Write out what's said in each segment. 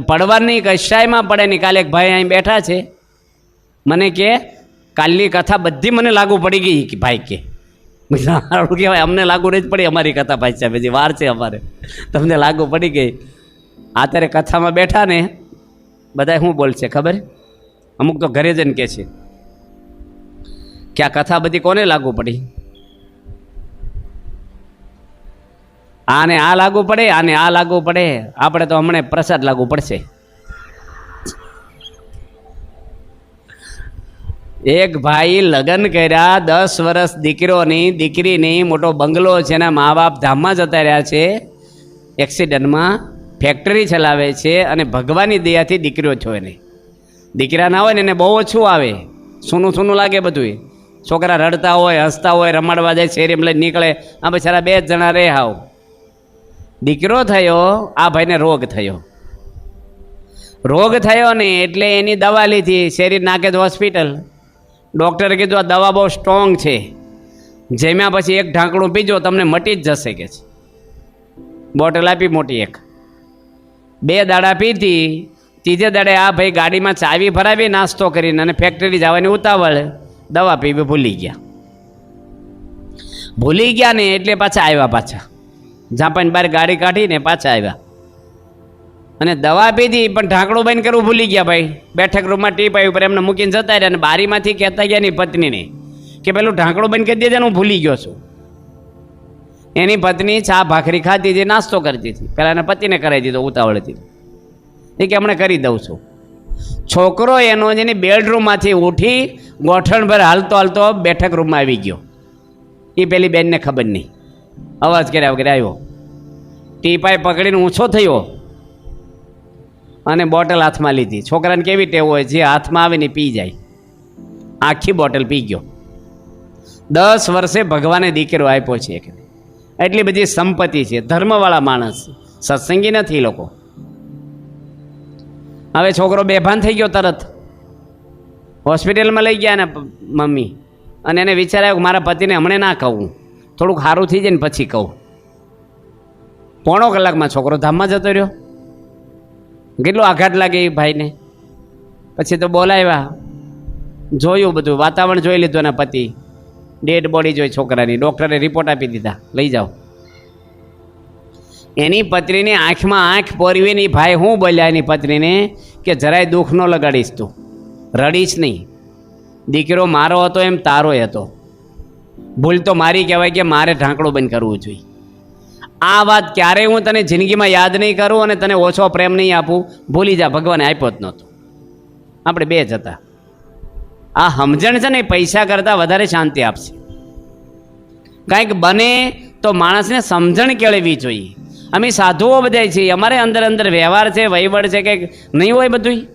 પડવાની કશાયમાં પડે નહીં કાલે એક ભાઈ અહીં બેઠા છે. મને કે, કાલની કથા બધી મને લાગુ પડી ગઈ. કે ભાઈ કે સારું કહેવાય અમને લાગુ નહીં જ પડી અમારી કથા ભાઈ સાહેબ, હજી વાર છે અમારે. તમને લાગુ પડી ગઈ. અત્યારે કથામાં બેઠા ને બધા શું બોલશે ખબર? અમુક તો ઘરે જઈને કહે છે, કે આ કથા બધી કોને લાગુ પડી? આને આ લાગુ પડે, આને આ લાગુ પડે. આપણે તો હમણાં પ્રસાદ લાગુ પડશે. એક ભાઈ લગ્ન કર્યા, દસ વર્ષ દીકરોની, દીકરીની, મોટો બંગલો છે એના મા બાપ ધામમાં જતા રહ્યા છે. એક્સિડન્ટમાં ફેક્ટરી ચલાવે છે અને ભગવાનની દયાથી દીકરીઓ છો એને દીકરા ના હોય ને, એને બહુ ઓછું આવે. સૂનું સૂનું લાગે બધું છોકરા રડતા હોય, હસતા હોય, રમાડવા જાય, શેરીમાં લઈને નીકળે. આ બિચારા બે જ જણા રહે હાવ. દીકરો થયો, આ ભાઈને રોગ થયો. રોગ થયો ને એટલે એની દવા લીધી, શેરી તો હોસ્પિટલ. ડૉક્ટરે કીધું, આ દવા બહુ સ્ટ્રોંગ છે. જેમ્યા પછી એક ઢાંકણું પીજો, તમને મટી જ જશે કે છે. બોટલ આપી મોટી એક. બે દાડા પીધી, ત્રીજે દાડે આ ભાઈ ગાડીમાં ચાવી ભરાવી નાસ્તો કરીને અને ફેક્ટરી જવાની ઉતાવળ, દવા પીવી ભૂલી ગયા. ભૂલી ગયા ને એટલે પાછા આવ્યા પાછા. જાપાન બહાર ગાડી કાઢીને પાછા આવ્યા. અને દવા પીધી, પણ ઢાંકણું બંધ કરવું ભૂલી ગયા ભાઈ. બેઠક રૂમમાં ટીપ આવી ઉપર એમને મૂકીને જતા રહ્યા અને બારીમાંથી કહેતા ગયા એની પત્નીને કે પેલું ઢાંકણું બંધ કરી દેજે હું ભૂલી ગયો છું. એની પત્ની ચા ભાખરી ખાતી હતી નાસ્તો કરતી હતી. પહેલાં એના પતિને કરાવી દીધો, ઉતાવળથી. એ કે હમણાં કરી દઉં છું. છોકરો એનો જેની બેડરૂમમાંથી ઉઠી ગોઠણભર હાલતો હાલતો બેઠક રૂમમાં આવી ગયો. એ પેલી બેનને ખબર નહીં. અવાજ કર્યા વગેરે આવ્યો. ટીપાઈ પકડીને ઊંચો થયો અને બોટલ હાથમાં લીધી. છોકરાને કેવી ટેવ હોય? જે હાથમાં આવે ને પી જાય. આખી બોટલ પી ગયો. દસ વર્ષે ભગવાને દીકરો આપ્યો છે એક. એટલી બધી સંપત્તિ છે. ધર્મવાળા માણસ. સત્સંગી નથી લોકો. હવે છોકરો બેભાન થઈ ગયો તરત. હોસ્પિટલમાં લઈ ગયા ને મમ્મી. અને એને વિચાર આવ્યો મારા પતિને હમણાં ના કહું. થોડુંક સારું થઈ જાય ને પછી કહું. પોણો કલાકમાં છોકરો ધામમાં જતો રહ્યો. કેટલો આઘાત લાગે એ ભાઈને. પછી તો બોલાવ્યા. જોયું બધું, વાતાવરણ જોઈ લીધું એના પતિ. ડેડ બોડી જોઈ છોકરાની. ડૉક્ટરે રિપોર્ટ આપી દીધા. લઈ જાઓ. એની પત્નીની આંખમાં આંખ પોરવી નહીં ભાઈ હું બોલ્યા એની પત્નીને કે જરાય દુઃખ ન લગાડીશ તું. રડીશ નહીં. દીકરો મારો હતો એમ તારો હતો. ભૂલ તો મારી કહેવાય કે મારે ઢાંકણું બંધ કરવું જોઈએ. આ વાત ક્યારેય હું તને જિંદગીમાં યાદ નહીં કરું અને તને ઓછો પ્રેમ નહીં આપું. ભૂલી જા, ભગવાને આપ્યો જ નહોતો. આપણે બે જ હતા. આ સમજણ છે ને પૈસા કરતાં વધારે શાંતિ આપશે. કાંઈક બને તો માણસને સમજણ કેળવવી જોઈએ. અમે સાધુઓ બધા છીએ, અમારે અંદર અંદર વ્યવહાર છે, વહીવટ છે, કંઈક નહીં હોય બધું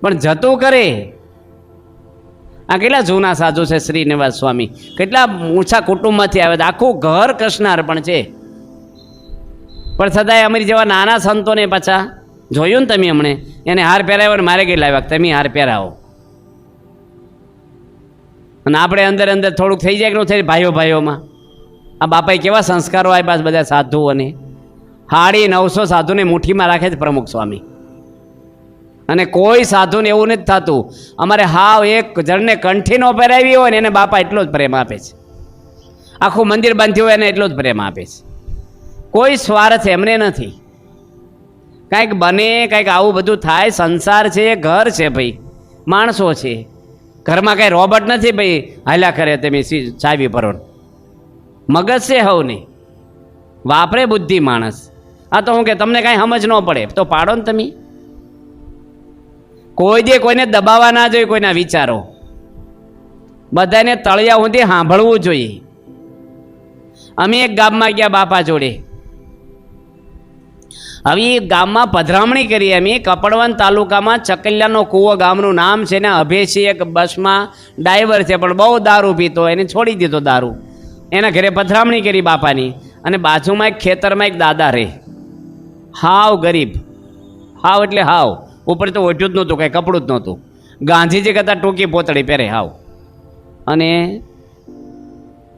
પણ જતું કરે આ કેટલા જૂના સાધુ છે શ્રીનિવાસ સ્વામી? કેટલા ઊંચા કુટુંબમાંથી આવે છે. આખું ઘર કૃષ્ણાર પણ છે. પણ છતાંય અમારી જેવા નાના સંતોને પાછા જોયું ને તમે હમણે? એને હાર પહેરાવ્યો ને મારે કેટલા આવ્યા? તમે હાર પહેરાવો. અને આપણે અંદર અંદર થોડુંક થઈ જાય કે ન થઈ ભાઈઓ ભાઈઓમાં? આ બાપાએ કેવા સંસ્કારો આપ્યા બધા સાધુઓને? હાડી નવસો સાધુને મુઠ્ઠીમાં રાખે છે પ્રમુખ સ્વામી. અને કોઈ સાધુને એવું નથી થતું. અમારે હાવ એક જણને કંઠીનો પહેરાવી હોય ને એને બાપા એટલો જ પ્રેમ આપે છે. આખું મંદિર બાંધ્યું હોય એને એટલો જ પ્રેમ આપે છે. કોઈ સ્વાર્થ એમને નથી. કાંઈક બને, કાંઈક આવું બધું થાય, સંસાર છે, ઘર છે ભાઈ, માણસો છે. ઘરમાં કાંઈ રોબોટ નથી ભાઈ, હાલ્યા કરે તમે ચાવી ભરો મગજ છે હવને. વાપરે બુદ્ધિ માણસ. આ તો હું કે તમને કાંઈ સમજ ન પડે. તો પાડો ને તમે. કોઈ દે કોઈને દબાવવા ના જોઈએ, કોઈના વિચારો. બધાને તળિયા સુધી સાંભળવું જોઈએ. અમે એક ગામમાં ગયા બાપા જોડે. હવે એ ગામમાં પધરામણી કરી અમે કપડવન તાલુકામાં ચકલિયાનો કૂવો ગામનું નામ છે ને અભેસી એક બસમાં ડ્રાઈવર છે, પણ બહુ દારૂ પીતો, એને છોડી દીધો દારૂ. એના ઘરે પધરામણી કરી બાપાની, અને બાજુમાં એક ખેતરમાં એક દાદા રહે. હાવ ગરીબ. હાવ એટલે હાવ. ઉપર તો ઓઢ્યું જ નહોતું, કાંઈ કપડું જ નહોતું. ગાંધીજી કરતાં ટૂંકી પોતળી પહેરે, હાવ. અને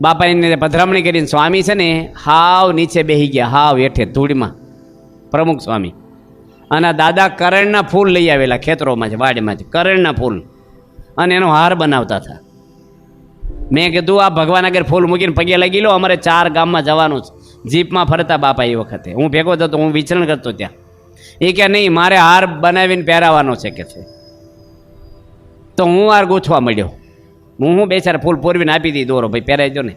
બાપાને પધરામણી કરીને સ્વામી છે ને, હાવ નીચે બેસી ગયા, હાવ હેઠે, ધૂળમાં. પ્રમુખ સ્વામી. અને દાદા કરણના ફૂલ લઈ આવેલા ખેતરોમાં છે, વાડીમાં છે, કરણના ફૂલ. અને એનો હાર બનાવતા હતા. મેં કીધું, આ ભગવાન આગળ ફૂલ મૂકીને પગે લગી લો, અમારે ચાર ગામમાં જવાનું છે. જીપમાં ફરતા બાપા એ વખતે. હું ભેગો થતો, હું વિચરણ કરતો ત્યાં. એ કે નહીં, મારે હાર બનાવીને પહેરાવાનો છે કે છે. તો હું હાર ગૂંથવા મળ્યો હું હું બે ચાર ફૂલ પૂરવીને આપી દઈ દોરો ભાઈ, પહેરાઈ દો ને.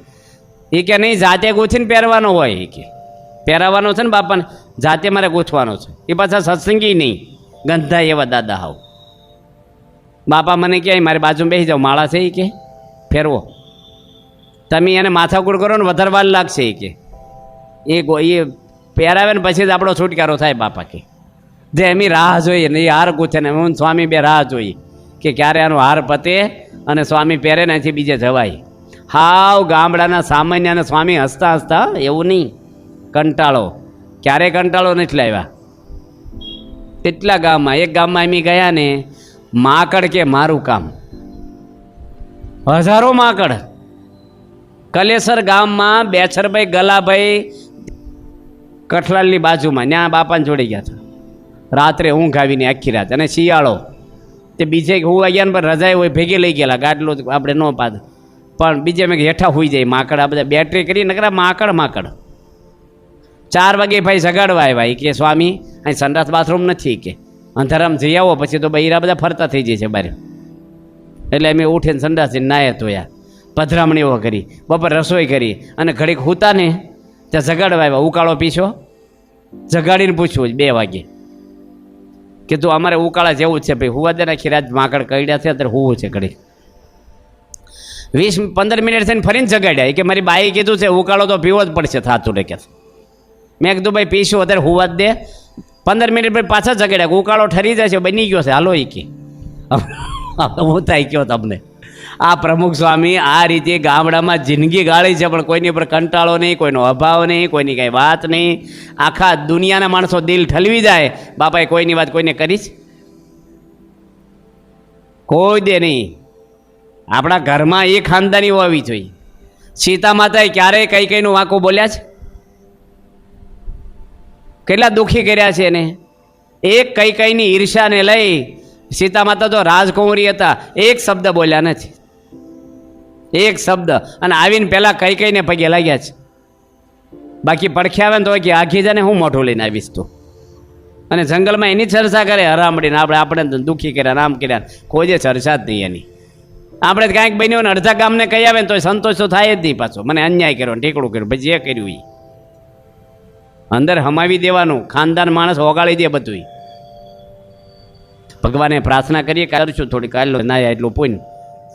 એ કે નહીં, જાતે ગૂંથીને પહેરવાનો હોય એ કે. પહેરાવાનો છે ને બાપાને, જાતે મારે ગૂંથવાનો છે. એ પાછા સત્સંગી નહીં, ગંધા એવા દાદા હાવ. બાપા મને કહે મારી બાજુમાં બેસી જાઓ, માળા છે એ કે. ફેરવો. તમે એને માથાકૂટ કરો ને વધારે વાર લાગશે એ કે એ પહેરાવે ને પછી જ આપણો છુટકારો થાય બાપા કે. જે એમની રાહ જોઈએ ને એ હાર ગૂંથે ને હું સ્વામી બે રાહ જોઈએ કે ક્યારે આનો હાર પતે અને સ્વામી પહેરે નથી બીજે જવાય. હાવ ગામડાના સામાન્ય અને સ્વામી હસતા હસતા એવું નહીં, કંટાળો. ક્યારે કંટાળો નથી લાવ્યા? કેટલા ગામમાં, એક ગામમાં એમ ગયા ને, માકડ કે મારું કામ. હજારો માકડ. કલેસર ગામમાં બેછરભાઈ, ગલાભાઈ, કઠલાલની બાજુમાં, ત્યાં બાપાને જોડી ગયા હતા. રાત્રે ઊંઘ આવીને આખી રાત. અને શિયાળો, તે બીજે હું ગયા ને પણ રજાએ હોય ભેગી લઈ ગયેલા, ગાડલો આપણે ન પાદ પણ બીજે મેં હેઠા હોઈ જાય, માકડ આ બધા બેટરી કરી, નકરા માકડ માકડ. ચાર વાગે ભાઈ સગાડવા આવ્યા. કે, સ્વામી, અહીં સંડાસ બાથરૂમ નથી. કે, અંધારામ જઈ આવો, પછી તો બૈરા બધા ફરતા થઈ જાય છે બારે. એટલે અમે ઉઠીને સંડાસ જઈને નાયા ધોયા પધરામણીઓ કરી, બપોર રસોઈ કરી, અને ઘડીક હુતા ને ત્યાં જગાડવા આવ્યા. ઉકાળો પીશો? જગાડીને પૂછવું બે વાગે. કીધું અમારે ઉકાળા જેવું છે, ભાઈ, હુવા દે નાખી રાત માકડ કરડ્યા છે, અત્યારે હુવું છે ઘડી. વીસ પંદર મિનિટ થઈને ફરીને જગાડ્યા. કે મારી બાઈ કીધું છે, ઉકાળો તો પીવો જ પડશે થાતું ને કે. મેં કીધું, ભાઈ, પીશું, અત્યારે હુવા જ દે. પંદર મિનિટ પછી પાછા જગાડ્યા. ઉકાળો ઠરી જાય છે, બની ગયો છે. હાલો એ કે. હું થાય ગયો તમને. આ પ્રમુખ સ્વામી આ રીતે ગામડામાં જિંદગી ગાળી છે, પણ કોઈની પર કંટાળો નહીં, કોઈનો અભાવ નહીં, કોઈની કાંઈ વાત નહીં. આખા દુનિયાના માણસો દિલ ઠલવી જાય. બાપાએ કોઈની વાત કોઈને કરી છે? કોઈ દે નહીં. આપણા ઘરમાં એ ખાનદાની હોવી જોઈએ. સીતા માતાએ ક્યારેય કઈ કઈનું વાંકું બોલ્યા છે? કેટલા દુઃખી કર્યા છે એને? એક કઈ કઈની ઈર્ષાને લઈ સીતા માતા તો રાજકુંવરી હતા. એક શબ્દ બોલ્યા નથી. એક શબ્દ. અને આવીને પહેલાં કઈ કઈને પગે લાગ્યા છે. બાકી પડખે આવે ને તો કે આખી જાને હું મોઢું લઈને આવીશ તું. અને જંગલમાં એની ચર્ચા કરે હરામડીને. આપણે આપણે દુઃખી કર્યા નામ કર્યા કોઈ ચર્ચા જ નહીં એની. આપણે કાંઈક બન્યું ને અડધા ગામને કહી આવે ને તો સંતોષ તો થાય જ નહીં પાછો. મને અન્યાય કર્યો ને ઠીકડું કર્યું. પછી જે કર્યું એ અંદર હમાવી દેવાનું. ખાનદાન માણસ ઓગાળી દે બધું ભગવાને પ્રાર્થના કરીએ કે થોડી કાલ ના એટલું પૂન.